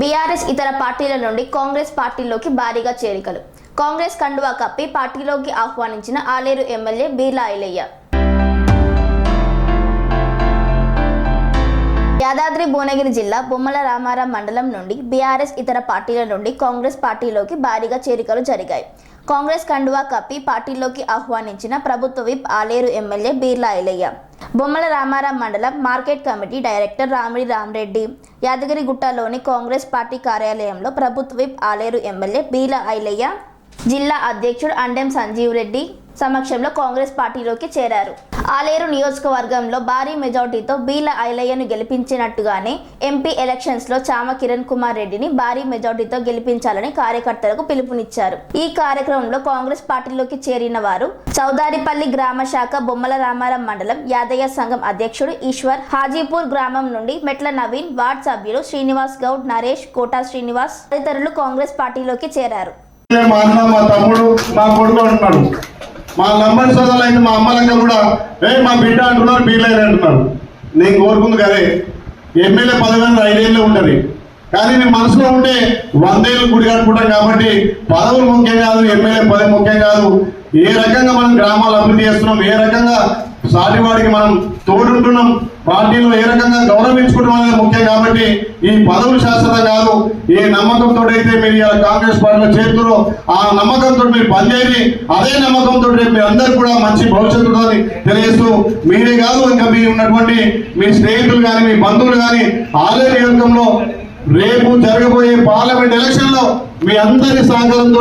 BRS ఇతర పార్టీల నుండి కాంగ్రెస్ పార్టీలోకి భారీగా చేరికలు. కాంగ్రెస్ కండువా కప్పి పార్టీలోకి ఆహ్వానించిన ఆలేరు ఎమ్మెల్యే బీర్లా ఐలయ్య. యాదాద్రి భువనగిరి జిల్లా బొమ్మల రామారాం మండలం నుండి బీఆర్ఎస్ ఇతర పార్టీల నుండి కాంగ్రెస్ పార్టీలోకి భారీగా చేరికలు జరిగాయి. కాంగ్రెస్ కండువా కప్పి పార్టీలోకి ఆహ్వానించిన ప్రభుత్వ విప్ ఆలేరు ఎమ్మెల్యే బీర్లా ఐలయ్య బొమ్మల రామారాం మండలం market committee director Ramidi Ramreddy యాదగిరిగుట్టలోని Congress party కార్యాలయంలో ప్రభుత్వ విప్ ఆలేరు ఎమ్మెల్యే బీర్లా ఐలయ్య జిల్లా అధ్యక్షుడు అండెం సంజీవ్ రెడ్డి సమక్షంలో కాంగ్రెస్ పార్టీలోకి చేరారు. ఆలేరు నియోజకవర్గంలో భారీ మెజార్టీతో బీల ఐలయ్యను గెలిపించినట్టుగానే ఎంపీ ఎలక్షన్స్లో చామ కిరణ్ కుమార్ రెడ్డిని భారీ మెజార్టీతో గెలిపించాలని కార్యకర్తలకు పిలుపునిచ్చారు. ఈ కార్యక్రమంలో కాంగ్రెస్ పార్టీలోకి చేరిన వారు చౌదారిపల్లి గ్రామ శాఖ బొమ్మల రామారం మండలం యాదయ్య సంఘం అధ్యక్షుడు ఈశ్వర్ హాజీపూర్ గ్రామం నుండి మెట్ల నవీన్ వార్డ్ సభ్యులు శ్రీనివాస్ గౌడ్ నరేష్ కోటా శ్రీనివాస్ తదితరులు కాంగ్రెస్ పార్టీలోకి చేరారు. మా అన్న మా తమ్ముడు మా కొడుకు అంటున్నాడు. మా నంబర్ సోదరులు అయితే మా అమ్మలందరూ కూడా ఏ మా బిడ్డ అంటున్నారు బీర్లైన అంటున్నారు. నేను కోరుకుంది కదే ఎమ్మెల్యే పదవి ఐదేళ్ళు ఉంటుంది. కానీ నేను మనసులో ఉంటే వందేళ్ళు గుడి కట్టుకుంటాం కాబట్టి పదవులు ముఖ్యం కాదు ఎమ్మెల్యే పదవి ముఖ్యం కాదు. ఏ రకంగా మనం గ్రామాలు అభివృద్ధి చేస్తున్నాం ఏ రకంగా సాటివాడికి మనం తోడుంటున్నాం. పార్టీలో ఏ రకంగా గౌరవించుకోవడం అనేది ముఖ్యం కాబట్టి ఈ పదవులు శాశ్వతం కాదు. ఏ నమ్మకంతో అయితే మీరు కాంగ్రెస్ పార్టీలో చేరుతారో ఆ నమ్మకంతో మీరు పనిచేయండి. అదే నమ్మకంతో రేపు మీ అందరు కూడా మంచి భవిష్యత్తు ఉంటుందని తెలియజేస్తూ మీరే కాదు ఇంకా మీ ఉన్నటువంటి మీ స్నేహితులు కానీ మీ బంధువులు కానీ ఆలయ నియోజకంలో రేపు జరగబోయే పార్లమెంట్ ఎలక్షన్లో మీ అందరి సహకారంతో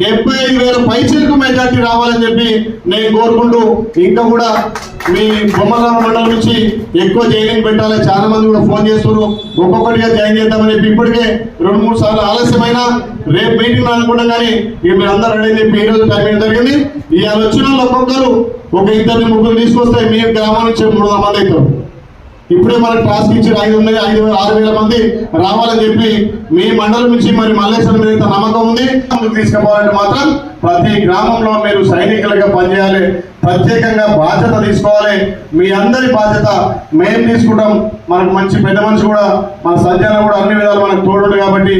డెబ్బై ఐదు వేల పైసలకు మెజార్టీ రావాలని చెప్పి నేను కోరుకుంటూ ఇంకా కూడా మీ బొమ్మరామ మండలం నుంచి ఎక్కువ జైనింగ్ పెట్టాలి చాలా మంది కూడా ఫోన్ చేస్తున్నారు. ఒక్కొక్కటిగా జాయిన్ చేద్దామని చెప్పి ఇప్పటికే రెండు మూడు సార్లు ఆలస్యమైన రేపు మీటింగ్ అనుకుంటాం కానీ ఇక మీరు అందరూ రెడీ చెప్పి ఈ రోజు టైం జరిగింది? ఇవాళ వచ్చిన వాళ్ళు ఒక్కొక్కరు ఒక ఇద్దరిని ముగ్గురు తీసుకొస్తే మీ గ్రామం నుంచి మూడు వందల మంది అవుతారు. ఇప్పుడే మనకు టాస్క్ ఇచ్చారు ఐదు వందల ఐదు ఆరు వేల మంది రావాలని చెప్పి మీ మండలం నుంచి మరి మల్లేశ్వరం మీద నమ్మకం ఉంది. ముందుకు తీసుకుపోవాలంటే మాత్రం ప్రతి గ్రామంలో మీరు సైనికులుగా పనిచేయాలి. ప్రత్యేకంగా బాధ్యత తీసుకోవాలి. మీ అందరి బాధ్యత మేము తీసుకుంటాం. మనకు మంచి పెద్ద మనిషి కూడా మన సజ్జన కూడా అన్ని విధాలు మనకు తోడు కాబట్టి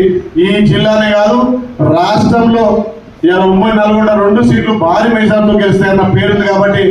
ఈ జిల్లానే కాదు రాష్ట్రంలో ఇలా ఉమ్మడి నల్గొండ రెండు సీట్లు భారీ మెజార్టీతో అన్న పేరుంది కాబట్టి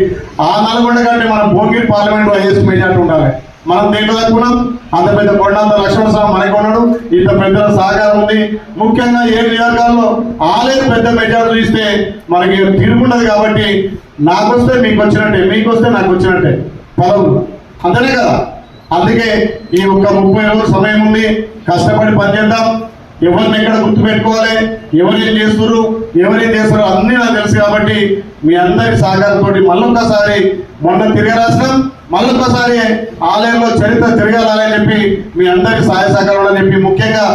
ఆ నల్గొండ కంటే మన భోగిరి పార్లమెంట్లో హైయెస్ట్ మెజార్టీ ఉండాలి. మనం దేంట్లో తక్కున్నాం అంత పెద్ద కొండంత లక్ష్మణ స్వామి మనకు ఉన్నాడు. ఇంత పెద్ద సహకారం ఉంది. ముఖ్యంగా ఏ నియోజకాల్లో ఆలయ పెద్ద మెజార్టీ ఇస్తే మనకి తిరుగుండదు కాబట్టి నాకు వస్తే మీకు వచ్చినట్టే మీకు వస్తే నాకు వచ్చినట్టే. పదవులు. అంతనే కదా? అందుకే ఈ ఒక్క ముప్పై రోజుల సమయం ఉంది. కష్టపడి పనిచేద్దాం ఎవరిని ఎక్కడ గుర్తు పెట్టుకోవాలి? ఎవరేం చేస్తున్నారు ఎవరేం చేస్తారు అన్నీ నాకు తెలుసు కాబట్టి మీ అందరి సహకారంతో మళ్ళొక్కసారి మొన్న తిరగరాష్ట్రం మళ్ళొక్కసారి ఆలయంలో చరిత్ర తిరగాలని చెప్పి మీ అందరి సహాయ సహకారం అని చెప్పి ముఖ్యంగా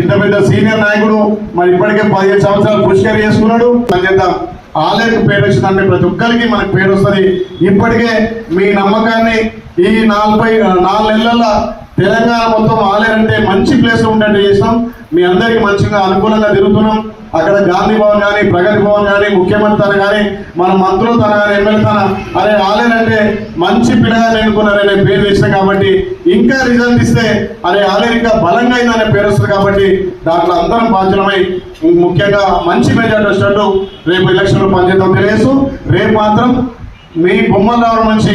ఇంత పెద్ద సీనియర్ నాయకుడు మరి ఇప్పటికే పదిహేను సంవత్సరాలు పుష్కరి చేసుకున్నాడు. పనిచేద్దాం ఆలయకు పేరు వచ్చిందంటే ప్రతి ఒక్కరికి మనకు పేరు వస్తుంది. ఇప్పటికే మీ నమ్మకాన్ని ఈ నలభై నాలుగు నెలల తెలంగాణ మొత్తం ఆలయం అంటే మంచి ప్లేస్ ఉండేట్టు చేసినాం. మీ అందరికి మంచిగా అనుకూలంగా తిరుగుతున్నాం. అక్కడ గాంధీ భవన్ కానీ ప్రగతి భవన్ కానీ ముఖ్యమంత్రి తన కానీ మన మంత్రులు తన కానీ ఎమ్మెల్యే తన అరే ఆలేనంటే మంచి మంచి పిల్లగా అనే పేరు తెచ్చిన కాబట్టి ఇంకా రిజల్ట్ ఇస్తే అరే ఆలయం ఇంకా బలంగా అయిందనే పేరు వస్తుంది కాబట్టి దాంట్లో అందరం బాధ్యులమై ముఖ్యంగా మంచి మెజార్టీ వచ్చినట్టు రేపు ఎలక్షన్లో పనిచేద్దాం. తెలియజేస్తూ రేపు మాత్రం మీ బొమ్మల రావడం నుంచి